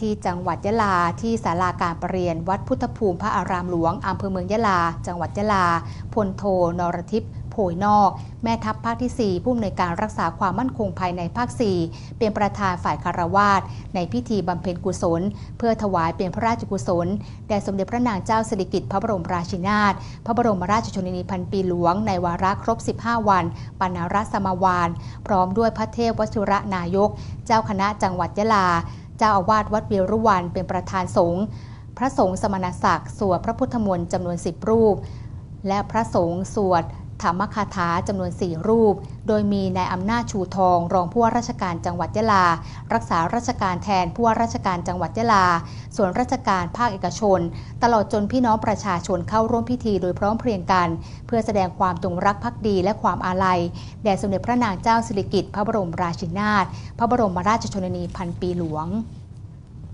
ที่จังหวัดยะลาที่ศาลาการประเรียน วัดพุทธภูมิพระอารามหลวงอำเภอเมืองยะลา จังหวัดยะลา พลโทนรทิพย์โผยนอก แม่ทัพภาคที่ 4 ผู้อำนวยการรักษาความมั่นคงภายในภาค 4 เป็นประธานฝ่ายคารวาสในพิธีบำเพ็ญกุศล เพื่อถวายเป็นพระราชกุศล แด่สมเด็จพระนางเจ้าสิริกิติ์พระบรมราชินาถพระบรมราชชนนีพันปีหลวง ในวาระครบ 15 วันปานารัสมวาน พร้อมด้วยพระเทพวชิระนายก เจ้าคณะจังหวัดยะลา เจ้าอาวาสวัดเวรุวันเป็นประธานสงฆ์พระสงฆ์สมณศักดิ์สวดพระพุทธมนต์จำนวนสิบรูป และพระสงฆ์สวด ธรรมคาถาจำนวนสี่รูป โดยมีนายอำนาจชูทอง รองผู้ว่าราชการจังหวัดยะลา รักษาราชการแทนผู้ว่าราชการจังหวัดยะลา ส่วนราชการภาคเอกชน ตลอดจนพี่น้องประชาชนเข้าร่วมพิธีโดยพร้อมเพรียงกัน เพื่อแสดงความจงรักภักดีและความอาลัยแด่สมเด็จพระนางเจ้าสิริกิติ์พระบรมราชินีนาถพระบรมราชชนนีพันปีหลวง